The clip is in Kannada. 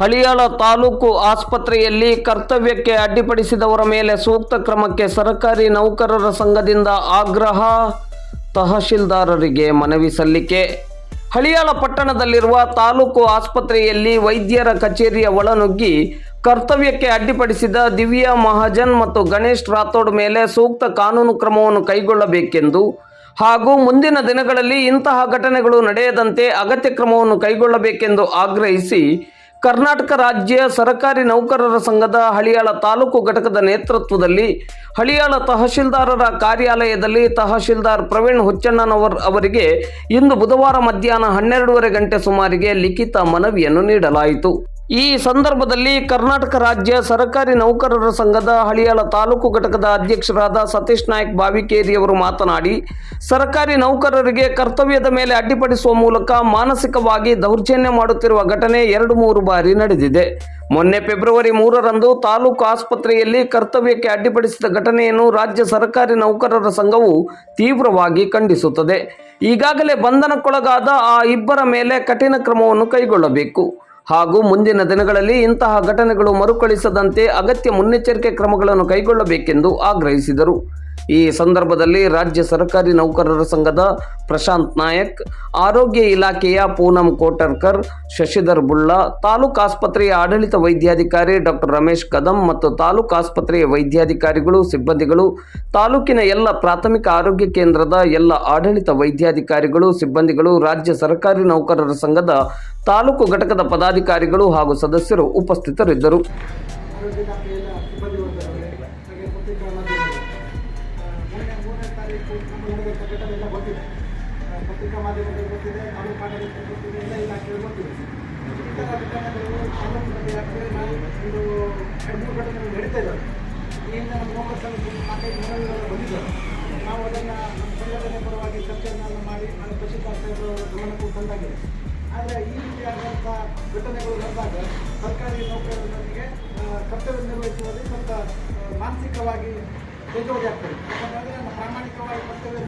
ಹಳಿಯಾಳ ತಾಲೂಕು ಆಸ್ಪತ್ರೆಯಲ್ಲಿ ಕರ್ತವ್ಯಕ್ಕೆ ಅಡ್ಡಿಪಡಿಸಿದವರ ಮೇಲೆ ಸೂಕ್ತ ಕ್ರಮಕ್ಕೆ ಸರ್ಕಾರಿ ನೌಕರರ ಸಂಘದಿಂದ ಆಗ್ರಹ ತಹಶೀಲ್ದಾರರಿಗೆ ಮನವಿ ಸಲ್ಲಿಕೆ. ಹಳಿಯಾಳ ಪಟ್ಟಣದಲ್ಲಿರುವ ತಾಲೂಕು ಆಸ್ಪತ್ರೆಯಲ್ಲಿ ವೈದ್ಯರ ಕಚೇರಿಯ ಒಳನುಗ್ಗಿ ಕರ್ತವ್ಯಕ್ಕೆ ಅಡ್ಡಿಪಡಿಸಿದ ದಿವ್ಯಾ ಮಹಾಜನ್ ಮತ್ತು ಗಣೇಶ್ ರಾಥೋಡ್ ಮೇಲೆ ಸೂಕ್ತ ಕಾನೂನು ಕ್ರಮವನ್ನು ಕೈಗೊಳ್ಳಬೇಕೆಂದು ಹಾಗೂ ಮುಂದಿನ ದಿನಗಳಲ್ಲಿ ಇಂತಹ ಘಟನೆಗಳು ನಡೆಯದಂತೆ ಅಗತ್ಯ ಕ್ರಮವನ್ನು ಕೈಗೊಳ್ಳಬೇಕೆಂದು ಆಗ್ರಹಿಸಿ ಕರ್ನಾಟಕ ರಾಜ್ಯ ಸರಕಾರಿ ನೌಕರರ ಸಂಘದ ಹಳಿಯಾಳ ತಾಲೂಕು ಘಟಕದ ನೇತೃತ್ವದಲ್ಲಿ ಹಳಿಯಾಳ ತಹಶೀಲ್ದಾರರ ಕಾರ್ಯಾಲಯದಲ್ಲಿ ತಹಶೀಲ್ದಾರ್ ಪ್ರವೀಣ್ ಹುಚ್ಚಣ್ಣನವರ್ ಅವರಿಗೆ ಇಂದು ಬುಧವಾರ ಮಧ್ಯಾಹ್ನ ಹನ್ನೆರಡೂವರೆ ಗಂಟೆ ಸುಮಾರಿಗೆ ಲಿಖಿತ ಮನವಿಯನ್ನು ನೀಡಲಾಯಿತು. ಈ ಸಂದರ್ಭದಲ್ಲಿ ಕರ್ನಾಟಕ ರಾಜ್ಯ ಸರ್ಕಾರಿ ನೌಕರರ ಸಂಘದ ಹಳಿಯಾಳ ತಾಲೂಕು ಘಟಕದ ಅಧ್ಯಕ್ಷರಾದ ಸತೀಶ್ ನಾಯಕ್ ಬಾವಿಕೇರಿಯವರು ಮಾತನಾಡಿ, ಸರ್ಕಾರಿ ನೌಕರರಿಗೆ ಕರ್ತವ್ಯದ ಮೇಲೆ ಅಡ್ಡಿಪಡಿಸುವ ಮೂಲಕ ಮಾನಸಿಕವಾಗಿ ದೌರ್ಜನ್ಯ ಮಾಡುತ್ತಿರುವ ಘಟನೆ ಎರಡು ಮೂರು ಬಾರಿ ನಡೆದಿದೆ. ಮೊನ್ನೆ ಫೆಬ್ರವರಿ ಮೂರರಂದು ತಾಲೂಕು ಆಸ್ಪತ್ರೆಯಲ್ಲಿ ಕರ್ತವ್ಯಕ್ಕೆ ಅಡ್ಡಿಪಡಿಸಿದ ಘಟನೆಯನ್ನು ರಾಜ್ಯ ಸರ್ಕಾರಿ ನೌಕರರ ಸಂಘವು ತೀವ್ರವಾಗಿ ಖಂಡಿಸುತ್ತದೆ. ಈಗಾಗಲೇ ಬಂಧನಕ್ಕೊಳಗಾದ ಆ ಇಬ್ಬರ ಮೇಲೆ ಕಠಿಣ ಕ್ರಮವನ್ನು ಕೈಗೊಳ್ಳಬೇಕು. ಹಾಗೂ ಮುಂದಿನ ದಿನಗಳಲ್ಲಿ ಇಂತಹ ಘಟನೆಗಳು ಮರುಕಳಿಸದಂತೆ ಅಗತ್ಯ ಮುನ್ನೆಚ್ಚರಿಕೆ ಕ್ರಮಗಳನ್ನು ಕೈಗೊಳ್ಳಬೇಕೆಂದು ಆಗ್ರಹಿಸಿದರು. ಈ ಸಂದರ್ಭದಲ್ಲಿ ರಾಜ್ಯ ಸರ್ಕಾರಿ ನೌಕರರ ಸಂಘದ ಪ್ರಶಾಂತ್ ನಾಯಕ್, ಆರೋಗ್ಯ ಇಲಾಖೆಯ ಪೂನಂ ಕೋಟರ್ಕರ್, ಶಶಿಧರ್ ಬುಳ್ಳಾ ತಾಲೂಕು ಆಸ್ಪತ್ರೆಯ ಆಡಳಿತ ವೈದ್ಯಾಧಿಕಾರಿ ಡಾಕ್ಟರ್ ರಮೇಶ್ ಕದಂ ಮತ್ತು ತಾಲೂಕು ಆಸ್ಪತ್ರೆಯ ವೈದ್ಯಾಧಿಕಾರಿಗಳು, ಸಿಬ್ಬಂದಿಗಳು, ತಾಲೂಕಿನ ಎಲ್ಲ ಪ್ರಾಥಮಿಕ ಆರೋಗ್ಯ ಕೇಂದ್ರದ ಎಲ್ಲ ಆಡಳಿತ ವೈದ್ಯಾಧಿಕಾರಿಗಳು, ಸಿಬ್ಬಂದಿಗಳು, ರಾಜ್ಯ ಸರ್ಕಾರಿ ನೌಕರರ ಸಂಘದ ತಾಲೂಕು ಘಟಕದ ಪದಾಧಿಕಾರಿಗಳು ಹಾಗೂ ಸದಸ್ಯರು ಉಪಸ್ಥಿತರಿದ್ದರು. ನಾವು ಅದನ್ನು ಪರವಾಗಿ ಚರ್ಚೆಯನ್ನು ಮಾಡಿ ನಾನು ಸಾಹೇಬರ ಗಮನಕ್ಕೂ ತಂದಾಗಿದೆ. ಆದರೆ ಈ ರೀತಿಯಾದಂಥ ಘಟನೆಗಳು ನಡೆದಾಗ ಸರ್ಕಾರಿ ನೌಕರರಿಗೆ ಕರ್ತವ್ಯ ನಿರ್ವಹಿಸುವಲ್ಲಿ ಸ್ವಲ್ಪ ಮಾನಸಿಕವಾಗಿ ಬೇಜವಾರಿ ಆಗ್ತದೆ. ಯಾಕಂದರೆ ಪ್ರಾಮಾಣಿಕವಾಗಿ ಕರ್ತವ್ಯ